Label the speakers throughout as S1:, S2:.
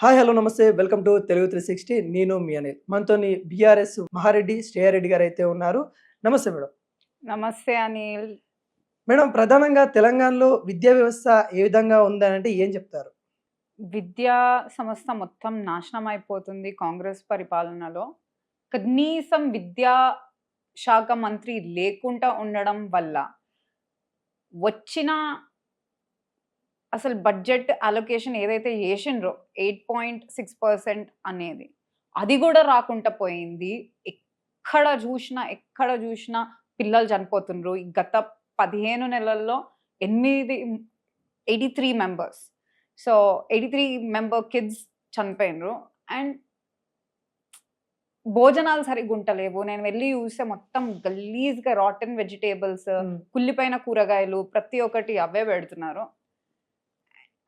S1: Hi hello నమస్తే. Welcome to Telugu three sixty. నేను మీ అనిల్. మనతో బీఆర్ఎస్ మహారెడ్డి శ్రేయారెడ్డి గారు అయితే ఉన్నారు. నమస్తే మేడం.
S2: నమస్తే అనిల్.
S1: మేడం ప్రధానంగా తెలంగాణలో విద్యా వ్యవస్థ ఏ విధంగా ఉందని అంటే ఏం చెప్తారు?
S2: విద్యా సంస్థ మొత్తం నాశనం అయిపోతుంది కాంగ్రెస్ పరిపాలనలో. కనీసం విద్యా శాఖ మంత్రి లేకుండా ఉండడం వల్ల వచ్చిన అసలు బడ్జెట్ అలొకేషన్ ఏదైతే చేసిండ్రో ఎయిట్ పాయింట్ సిక్స్ పర్సెంట్ అనేది అది కూడా రాకుండా పోయింది. ఎక్కడ చూసినా ఎక్కడ చూసినా పిల్లలు చనిపోతుండ్రు. ఈ గత పదిహేను నెలల్లో ఎనిమిది eighty three members so eighty three member kids చనిపోయినరు and భోజనాలు సరిగ్గా ఉంటలేవు నేను వెళ్ళి చూస్తే మొత్తం గలీజ్గా రాటన్ వెజిటేబుల్స్ కుళ్ళిపోయిన కూరగాయలు ప్రతి ఒక్కటి అవే పెడుతున్నారు.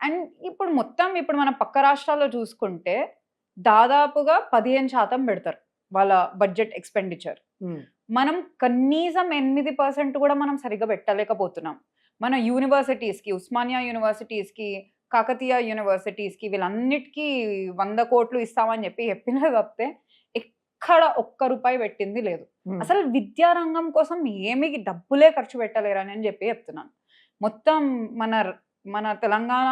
S2: అండ్ ఇప్పుడు మొత్తం ఇప్పుడు మన పక్క రాష్ట్రాల్లో చూసుకుంటే దాదాపుగా పదిహేను శాతం పెడతారు వాళ్ళ బడ్జెట్ ఎక్స్పెండిచర్. మనం కనీసం ఎనిమిది పర్సెంట్ కూడా మనం సరిగ్గా పెట్టలేకపోతున్నాం. మన యూనివర్సిటీస్కి ఉస్మానియా యూనివర్సిటీస్కి కాకతీయ యూనివర్సిటీస్కి వీళ్ళన్నిటికీ వంద కోట్లు ఇస్తామని చెప్పి చెప్పిన తప్పితే ఎక్కడ ఒక్క రూపాయి పెట్టింది లేదు. అసలు విద్యారంగం కోసం ఏమి డబ్బులే ఖర్చు పెట్టలేరని అని చెప్పి చెప్తున్నాను. మొత్తం మన మన తెలంగాణ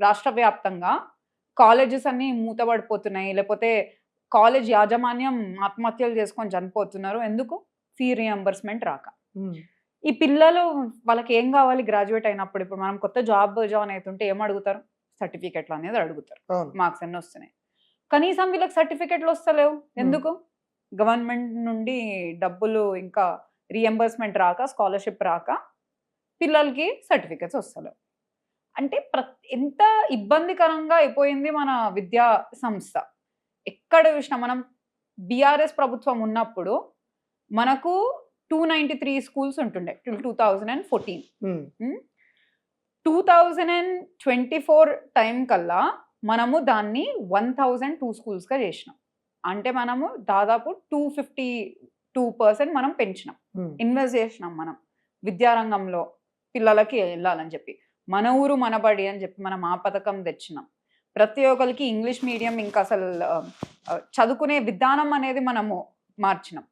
S2: రాష్ట్ర వ్యాప్తంగా కాలేజెస్ అన్నీ మూతపడిపోతున్నాయి లేకపోతే కాలేజ్ యాజమాన్యం ఆత్మహత్యలు చేసుకొని చనిపోతున్నారు. ఎందుకు? ఫీ రియంబర్స్మెంట్ రాక. ఈ పిల్లలు వాళ్ళకి ఏం కావాలి? గ్రాడ్యుయేట్ అయినప్పుడు ఇప్పుడు మనం కొత్త జాబ్ జాయిన్ అవుతుంటే ఏం అడుగుతారు? సర్టిఫికెట్లు అనేది అడుగుతారు. మార్క్స్ అన్నీ వస్తున్నాయి. కనీసం వీళ్ళకి సర్టిఫికెట్లు వస్తలేవు. ఎందుకు? గవర్నమెంట్ నుండి డబ్బులు ఇంకా రియంబర్స్మెంట్ రాక స్కాలర్షిప్ రాక పిల్లలకి సర్టిఫికెట్స్ వస్తలేవు. అంటే ప్ర ఎంత ఇబ్బందికరంగా అయిపోయింది మన విద్యా సంస్థ. ఎక్కడ చూసినా మనం బీఆర్ఎస్ ప్రభుత్వం ఉన్నప్పుడు మనకు టూ నైంటీ త్రీ స్కూల్స్ ఉంటుండే till two thousand and fourteen two thousand and twenty four time కల్లా మనము దాన్ని వన్ థౌజండ్ టూ స్కూల్స్గా చేసినాం. అంటే మనము దాదాపు టూ ఫిఫ్టీ టూ పర్సెంట్ మనం పెంచినాం.
S1: ఉమ్,
S2: ఇన్వెస్ట్ చేసినాం మనం. విద్యారంగంలో పిల్లలకి వెళ్ళాలని చెప్పి. మన ఊరు మనబడి అని చెప్పి మనం ఆ పథకం తెచ్చినాం. ప్రతి ఒక్కరికి ఇంగ్లీష్ మీడియం ఇంకా అసలు చదువుకునే విధానం అనేది మనము మార్చినాం.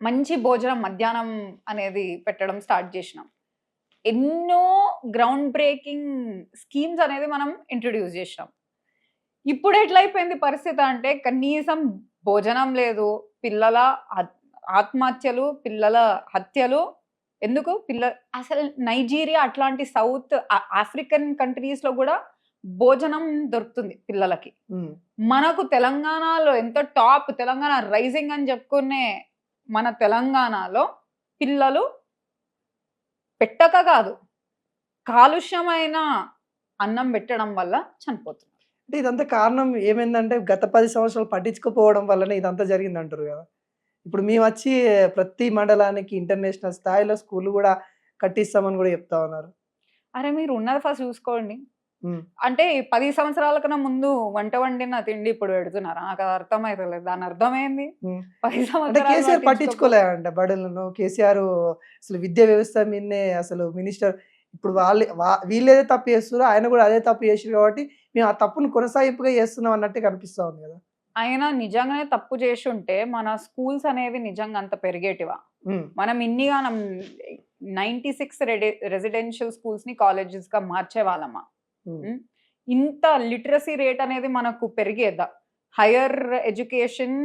S2: మంచి భోజనం మధ్యాహ్నం అనేది పెట్టడం స్టార్ట్ చేసినాం. ఎన్నో గ్రౌండ్ బ్రేకింగ్ స్కీమ్స్ అనేది మనం ఇంట్రడ్యూస్ చేసినాం. ఇప్పుడు ఎట్లయిపోయింది పరిస్థితి అంటే కనీసం భోజనం లేదు పిల్లల ఆత్మహత్యలు పిల్లల హత్యలు ఎందుకు? పిల్ల అసలు నైజీరియా అట్లాంటి సౌత్ ఆఫ్రికన్ కంట్రీస్లో కూడా భోజనం దొరుకుతుంది పిల్లలకి. మనకు తెలంగాణలో ఎంత టాప్ తెలంగాణ రైజింగ్ అని చెప్పుకునే మన తెలంగాణలో పిల్లలు పెట్టక కాదు. కాలుష్యమైన అన్నం పెట్టడం వల్ల చనిపోతున్నారు.
S1: అంటే ఇదంతా కారణం ఏమైందంటే గత పది సంవత్సరాలు పట్టించుకోపోవడం వల్లనే ఇదంతా జరిగింది అంటారు కదా. ఇప్పుడు మేము వచ్చి ప్రతి మండలానికి ఇంటర్నేషనల్ స్థాయిలో స్కూల్ కూడా కట్టిస్తామని కూడా చెప్తా ఉన్నారు.
S2: అరే మీరు ఉన్నది ఫస్ట్ చూసుకోండి. అంటే పది సంవత్సరాల కన్నా ముందు వంట వండిన తిండి ఇప్పుడు పెడుతున్నారు. నాకు అది అర్థమైతలేదు. దాని అర్థమైంది?
S1: ఉమ్.
S2: పది సంవత్సరాలు
S1: కేసీఆర్ పట్టించుకోలేదంట బడులను. కేసీఆర్ అసలు విద్యా వ్యవస్థ మీదనే అసలు మినిస్టర్ ఇప్పుడు వాళ్ళు వా- వీళ్ళు ఏదో తప్పు చేస్తారో ఆయన కూడా అదే తప్పు చేసారు కాబట్టి మేము ఆ తప్పును కొనసాగింపుగా చేస్తున్నాం అన్నట్టు కనిపిస్తా ఉంది కదా.
S2: ఆయన నిజంగానే తప్పు చేసి ఉంటే మన స్కూల్స్ అనేవి నిజంగా అంత పెరిగేటివా? మనం ఇన్నిగానం నైంటీ సిక్స్ రెసిడెన్షియల్ స్కూల్స్ని కాలేజెస్గా మార్చే వాళ్ళమా
S1: ఉమ్,
S2: ఉమ్. ఇంత లిటరసీ రేట్ అనేది మనకు పెరిగేదా? Higher education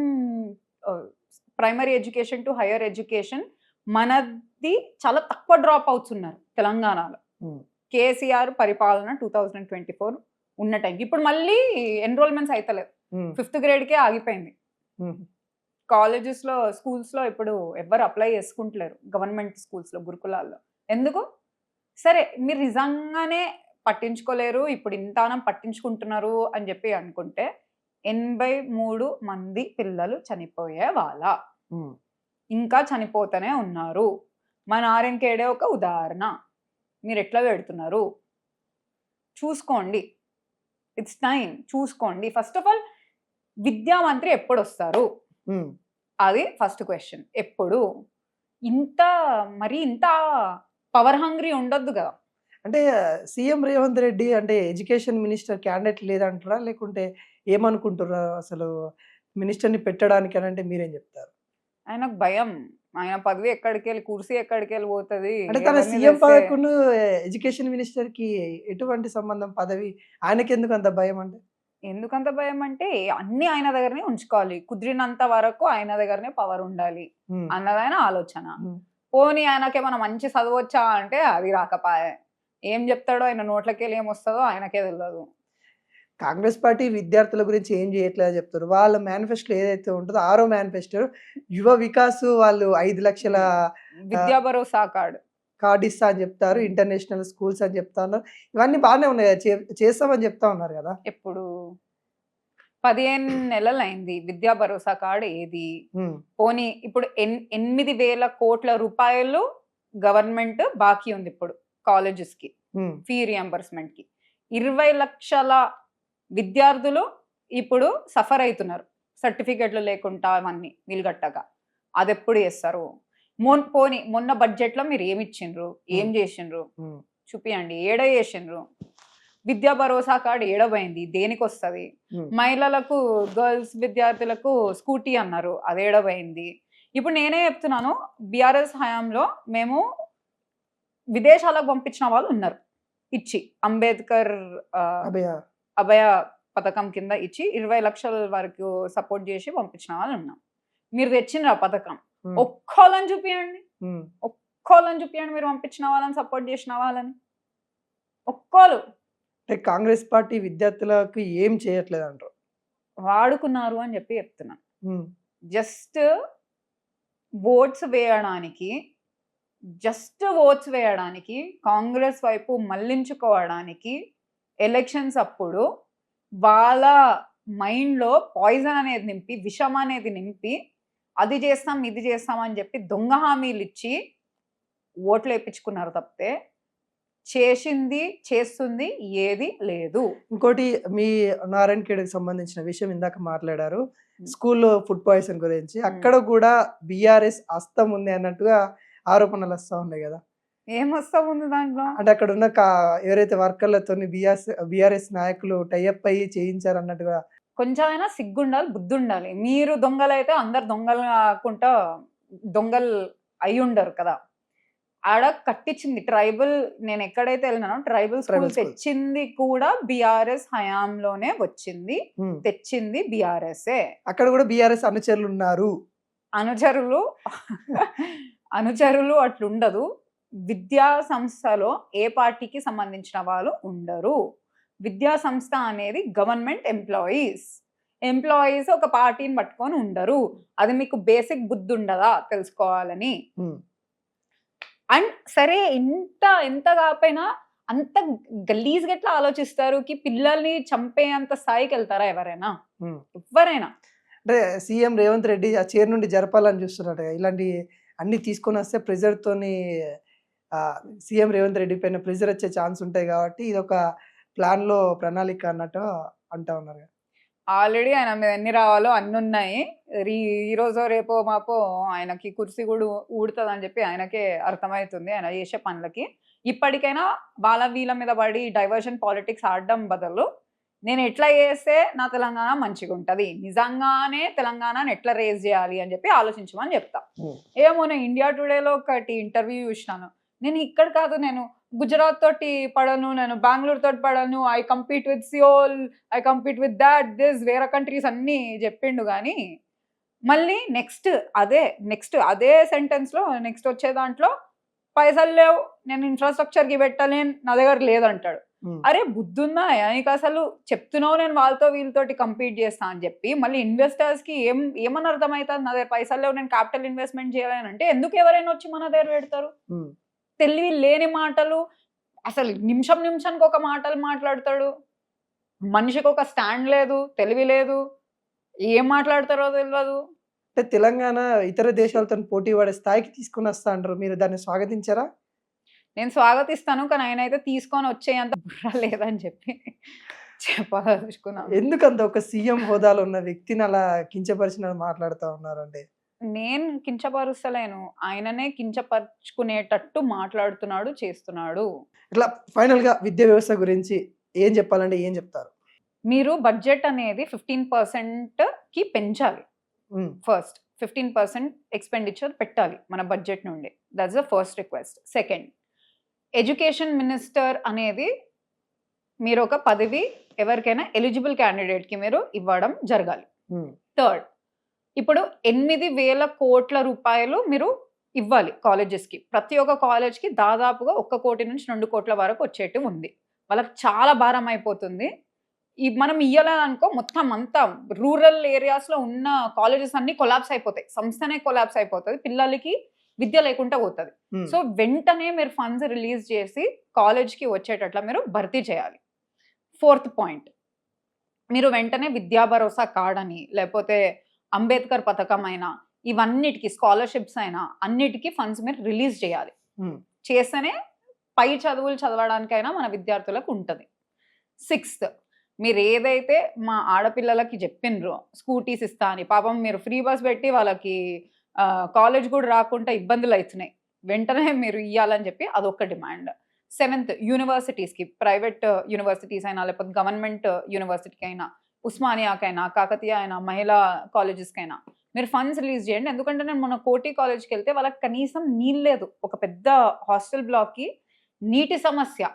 S2: primary education to higher education మనది చాలా తక్కువ డ్రాప్ అవుతున్నారు తెలంగాణలో.
S1: ఉమ్,
S2: కేసీఆర్ పరిపాలన టూ థౌజండ్ ట్వంటీ ఫోర్ ఉన్న టైంకి. ఇప్పుడు మళ్ళీ ఎన్రోల్మెంట్స్ అవుతలేదు ఫిఫ్త్ గ్రేడ్కే ఆగిపోయింది. కాలేజెస్లో స్కూల్స్లో ఇప్పుడు ఎవ్వరు అప్లై చేసుకుంటలేరు. గవర్నమెంట్ స్కూల్స్లో గురుకులాల్లో. ఎందుకు? సరే మీరు నిజంగానే పట్టించుకోలేరు ఇప్పుడు ఇంతానం పట్టించుకుంటున్నారు అని చెప్పి అనుకుంటే ఎనభై మూడు మంది పిల్లలు చనిపోయే వాళ్ళ. ఇంకా చనిపోతూనే ఉన్నారు. మన ఆర్ఎన్కేడే ఒక ఉదాహరణ. మీరు ఎట్లా పెడుతున్నారు? చూసుకోండి. ఇట్స్ టైం చూసుకోండి. ఫస్ట్ ఆఫ్ ఆల్ విద్యామంత్రి ఎప్పుడు వస్తారు అది ఫస్ట్ క్వశ్చన్. ఎప్పుడు? ఇంత మరి ఇంత పవర్ హంగ్రీ ఉండొద్దు కదా.
S1: అంటే సీఎం రేవంత్ రెడ్డి అంటే ఎడ్యుకేషన్ మినిస్టర్ క్యాండిడేట్ లేదంటారా? లేకుంటే ఏమనుకుంటున్నారు అసలు మినిస్టర్ని పెట్టడానికి అని అంటే మీరేం చెప్తారు?
S2: ఆయనకు భయం. ఆయన పదవి ఎక్కడికి వెళ్ళి కుర్సీ ఎక్కడికి వెళ్ళి పోతుంది?
S1: అంటే తన సీఎం పదవికును ఎడ్యుకేషన్ మినిస్టర్కి ఎటువంటి సంబంధం? పదవి ఆయనకి ఎందుకు అంత భయం అంటే?
S2: ఎందుకంత భయం అంటే అన్ని ఆయన దగ్గరనే ఉంచుకోవాలి. కుదిరినంత వరకు ఆయన దగ్గరనే పవర్ ఉండాలి అన్నదైన ఆలోచన. పోనీ ఆయనకి ఏమైనా మంచి చదవచ్చా అంటే అది రాకపాయే. ఏం చెప్తాడో ఆయన నోట్లకి వెళ్ళి ఏమొస్తుందో ఆయనకే తెలియదు
S1: కాంగ్రెస్ పార్టీ విద్యార్థుల గురించి ఏం చేయట్లేదు చెప్తారు. వాళ్ళ మేనిఫెస్టో ఏదైతే ఉంటుందో ఆరో మేనిఫెస్టో యువ వికాస్ వాళ్ళు ఐదు లక్షల
S2: విద్యా భరోసా కార్డు
S1: కార్డు ఇస్తా అని చెప్తారు ఇంటర్నేషనల్ స్కూల్స్ అని చెప్తా ఉన్నారు. ఇవన్నీ బాగానే ఉన్నాయి చేస్తామని చెప్తా ఉన్నారు కదా?
S2: ఎప్పుడు? పదిహేను నెలలు అయింది విద్యా భరోసా కార్డు ఏది? పోనీ ఇప్పుడు ఎన్ ఎనిమిది వేల కోట్ల రూపాయలు గవర్నమెంట్ బాకీ ఉంది ఇప్పుడు colleges కి ఫీ రియంబర్స్మెంట్కి ఇరవై లక్షల విద్యార్థులు ఇప్పుడు సఫర్ అవుతున్నారు. సర్టిఫికెట్లు లేకుండా అవన్నీ వీలు కట్టగా అది ఎప్పుడు చేస్తారు? మొన్ పోనీ మొన్న బడ్జెట్లో మీరు ఏమి ఇచ్చిండ్రు ఏం చేసిండ్రు? చూపియండి. ఏడ చేసిండ్రు? విద్యా భరోసా కార్డు ఏడబోయింది దేనికి వస్తుంది. మహిళలకు గర్ల్స్ విద్యార్థులకు స్కూటీ అన్నారు. అది ఏడబోయింది ఇప్పుడు నేనే చెప్తున్నాను. బీఆర్ఎస్ హయాంలో మేము విదేశాలకు పంపించిన వాళ్ళు ఉన్నారు. ఇచ్చి. అంబేద్కర్
S1: అభయ
S2: పథకం కింద ఇచ్చి ఇరవై లక్షల వరకు సపోర్ట్ చేసి పంపించిన వాళ్ళు ఉన్నాం. మీరు తెచ్చిండ్రు ఆ పథకం? ఒక్కోళ్ళని చూపియండి.
S1: ఉమ్,
S2: ఒక్కోళ్ళని చూపియండి మీరు పంపించిన వాళ్ళని సపోర్ట్ చేసిన వాళ్ళని. ఒక్కోలు
S1: అంటే కాంగ్రెస్ పార్టీ విద్యార్థులకు ఏం చేయట్లేదు అంటారు?
S2: వాడుకున్నారు అని చెప్పి చెప్తున్నాను
S1: ఉమ్,
S2: జస్ట్ ఓట్స్ వేయడానికి జస్ట్ ఓట్స్ వేయడానికి కాంగ్రెస్ వైపు మళ్ళించుకోవడానికి ఎలక్షన్స్ అప్పుడు వాళ్ళ మైండ్లో పాయిజన్ అనేది నింపి విషం అనేది నింపి అది చేస్తాం ఇది చేస్తాం అని చెప్పి దొంగ హామీలు ఇచ్చి ఓట్లు వేయించుకున్నారు తప్పితే చేసింది చేస్తుంది ఏది లేదు.
S1: ఇంకోటి మీ నారాయణ ఖేడ్కి సంబంధించిన విషయం ఇందాక మాట్లాడారు. స్కూల్లో ఫుడ్ పాయిజన్ గురించి. అక్కడ కూడా బిఆర్ఎస్ అస్తం ఉంది అన్నట్టుగా ఆరోపణలు వస్తా ఉన్నాయి కదా.
S2: ఏమొస్తా ఉంది దాంట్లో?
S1: అంటే అక్కడ ఉన్న ఎవరైతే వర్కర్లతో బిఆర్ఎస్ బిఆర్ఎస్ నాయకులు టైఅప్ అయ్యి చేయించారు అన్నట్టుగా
S2: కొంచెమైనా సిగ్గుండాలి బుద్ధి ఉండాలి మీరు దొంగలైతే అందరు దొంగలు కాకుండా దొంగలు అయి ఉండరు కదా. ఆడ కట్టించింది ట్రైబల్ నేను ఎక్కడైతే వెళ్ళినానో ట్రైబల్ స్కూల్. తెచ్చింది కూడా బిఆర్ఎస్ హయాంలోనే వచ్చింది. తెచ్చింది బిఆర్ఎస్ఏ.
S1: అక్కడ కూడా బిఆర్ఎస్ అనుచరులు ఉన్నారు
S2: అనుచరులు అనుచరులు అట్లుండదు. విద్యా సంస్థలో ఏ పార్టీకి సంబంధించిన వాళ్ళు ఉండరు. విద్యా సంస్థ అనేది గవర్నమెంట్ ఎంప్లాయీస్. ఎంప్లాయీస్ ఒక పార్టీని పట్టుకొని ఉండరు. అది మీకు బేసిక్ బుద్ధి ఉండదా తెలుసుకోవాలని. అండ్ సరే ఇంత ఎంత కాకపోయినా అంత గలీజ్గా ఎట్లా ఆలోచిస్తారు కి పిల్లల్ని చంపేంత స్థాయికి వెళ్తారా ఎవరైనా. ఎవరైనా
S1: అంటే సీఎం రేవంత్ రెడ్డి ఆ చైర్ నుండి జరపాలని చూస్తున్నట్టు ఇలాంటి అన్ని తీసుకొని వస్తే ప్రెజర్ తోని సీఎం రేవంత్ రెడ్డి పైన ప్రెజర్ వచ్చే ఛాన్స్ ఉంటాయి కాబట్టి ఇది ఒక ప్లాన్లో ప్రణాళిక అన్నట్టు అంటా ఉన్నారు.
S2: ఆల్రెడీ ఆయన మీద ఎన్ని రావాలో అన్ని ఉన్నాయి. రీ- ఈ రోజో రేపో మాపో ఆయనకి కుర్చీ కూడా ఊడుతుంది అని చెప్పి ఆయనకే అర్థమవుతుంది ఆయన చేసే పనులకి. ఇప్పటికైనా వాళ్ళ వీళ్ళ మీద పడి డైవర్షన్ పాలిటిక్స్ ఆడడం బదులు నేను ఎట్లా చేస్తే నా తెలంగాణ మంచిగా ఉంటుంది నిజంగానే తెలంగాణని ఎట్లా రేజ్ చేయాలి అని చెప్పి ఆలోచించమని చెప్తా. ఏమో నేను ఇండియా టుడేలో ఒకటి ఇంటర్వ్యూ చూసినాను. నేను ఇక్కడ కాదు నేను గుజరాత్ తోటి పడను నేను బెంగళూరు తోటి పడను. I compete with Seoul I compete with that this వేరే కంట్రీస్ అన్నీ చెప్పిండు కానీ మళ్ళీ నెక్స్ట్ అదే నెక్స్ట్ అదే సెంటెన్స్లో నెక్స్ట్ వచ్చే దాంట్లో పైసలు లేవు నేను ఇన్ఫ్రాస్ట్రక్చర్కి పెట్టలేను నా దగ్గర లేదంటాడు. అరే బుద్ధుందా? నీకు అసలు చెప్తున్నావు నేను వాళ్ళతో వీళ్ళతోటి కంపీట్ చేస్తా అని చెప్పి మళ్ళీ ఇన్వెస్టర్స్కి ఏం ఏమని అర్థమవుతుంది నా దగ్గర పైసలు లేవు నేను క్యాపిటల్ ఇన్వెస్ట్మెంట్ చేయాలని అంటే ఎందుకు ఎవరైనా వచ్చి మన దగ్గర పెడతారు. తెలివి లేని మాటలు అసలు నిమిషం నిమిషానికి ఒక మాటలు మాట్లాడతాడు. మనిషికి ఒక స్టాండ్ లేదు తెలివి లేదు ఏం మాట్లాడతారో తెలియదు
S1: అంటే తెలంగాణ ఇతర దేశాలతో పోటీ పడే స్థాయికి తీసుకుని వస్తా అంటారు. మీరు దాన్ని స్వాగతించారా?
S2: నేను స్వాగతిస్తాను కానీ ఆయన అయితే తీసుకొని వచ్చేంత బుర్ర లేదని చెప్పి చెప్పదలుచుకున్నాను.
S1: ఎందుకంత ఒక సీఎం హోదాలో ఉన్న వ్యక్తిని అలా కించపరిచిన మాట్లాడుతూ ఉన్నారు అంటే
S2: నేను కించపరుస్తలేను. ఆయననే కించపరుచుకునేటట్టు మాట్లాడుతున్నాడు చేస్తున్నాడు.
S1: ఇట్లా ఫైనల్గా విద్యా వ్యవస్థ గురించి ఏం చెప్పాలంటే ఏం చెప్తారు?
S2: మీరు బడ్జెట్ అనేది ఫిఫ్టీన్ పర్సెంట్కి పెంచాలి.
S1: Um,
S2: first fifteen percent expenditure పెట్టాలి మన బడ్జెట్ నుండి. That's the first request second education minister అనేది మీరు ఒక పదవి ఎవరికైనా ఎలిజిబుల్ క్యాండిడేట్కి మీరు ఇవ్వడం జరగాలి.
S1: ఉమ్,
S2: థర్డ్ ఇప్పుడు ఎనిమిది వేల కోట్ల రూపాయలు మీరు ఇవ్వాలి కాలేజెస్కి. ప్రతి ఒక్క కాలేజ్కి దాదాపుగా ఒక్క కోటి నుంచి రెండు కోట్ల వరకు వచ్చేట్టు ఉంది. వాళ్ళకి చాలా భారం అయిపోతుంది. ఈ మనం ఇయ్యాలనుకో మొత్తం అంతా రూరల్ ఏరియాస్లో ఉన్న కాలేజెస్ అన్ని కొలాప్స్ అయిపోతాయి. సంస్థనే కొలాప్స్ అయిపోతుంది. పిల్లలకి విద్య లేకుండా పోతుంది. సో వెంటనే మీరు ఫండ్స్ రిలీజ్ చేసి కాలేజ్కి వచ్చేటట్ల మీరు భర్తీ చేయాలి. Fourth point. మీరు వెంటనే విద్యా భరోసా కార్డ్ అని లేకపోతే అంబేద్కర్ పథకం అయినా ఇవన్నిటికి స్కాలర్షిప్స్ అయినా అన్నిటికీ ఫండ్స్ మీరు రిలీజ్ చేయాలి. చేస్తేనే పై చదువులు చదవడానికైనా మన విద్యార్థులకు ఉంటుంది. సిక్స్త్ మీరు ఏదైతే మా ఆడపిల్లలకి చెప్పిండ్రో స్కూటీస్ ఇస్తా అని పాపం మీరు ఫ్రీ బస్ పెట్టి వాళ్ళకి కాలేజ్ కూడా రాకుండా ఇబ్బందులు అవుతున్నాయి వెంటనే మీరు ఇవ్వాలని చెప్పి అదొక డిమాండ్. సెవెంత్ యూనివర్సిటీస్కి ప్రైవేట్ యూనివర్సిటీస్ అయినా లేకపోతే గవర్నమెంట్ యూనివర్సిటీకి అయినా ఉస్మానియాకైనా కాకతీయ అయినా మహిళా కాలేజెస్కైనా మీరు ఫండ్స్ రిలీజ్ చేయండి. ఎందుకంటే నేను మన కోటి కాలేజ్కి వెళ్తే వాళ్ళకి కనీసం నీళ్ళు లేదు. ఒక పెద్ద హాస్టల్ బ్లాక్కి నీటి సమస్య.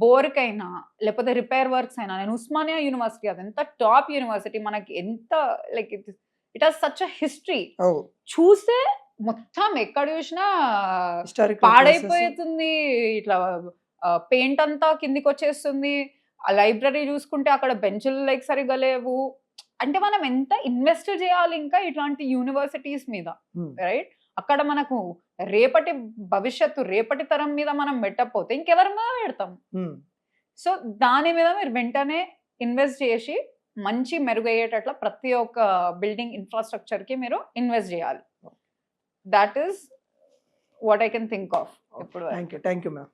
S2: బోర్కైనా లేకపోతే రిపేర్ వర్క్స్ అయినా నేను ఉస్మానియా యూనివర్సిటీ అది ఎంత టాప్ యూనివర్సిటీ మనకి ఎంత like it it has such a history చూస్తే మొత్తం ఎక్కడ చూసినా పాడైపోతుంది ఇట్లా పెయింట్ అంతా కిందికి వచ్చేస్తుంది. ఆ లైబ్రరీ చూసుకుంటే అక్కడ బెంచులు లైక్ సరిగా లేవు. అంటే మనం ఎంత ఇన్వెస్ట్ చేయాలి ఇంకా ఇట్లాంటి యూనివర్సిటీస్ మీద రైట్? అక్కడ మనకు రేపటి భవిష్యత్తు రేపటి తరం మీద మనం పెట్టకపోతే ఇంకెవరి మీద పెడతాం సో దాని మీద మీరు వెంటనే ఇన్వెస్ట్ చేసి మంచి మెరుగయ్యేటట్ల ప్రతి ఒక్క బిల్డింగ్ ఇన్ఫ్రాస్ట్రక్చర్కి మీరు ఇన్వెస్ట్ చేయాలి. That is what I can think of ఇప్పుడు
S1: thank you thank you ma'am.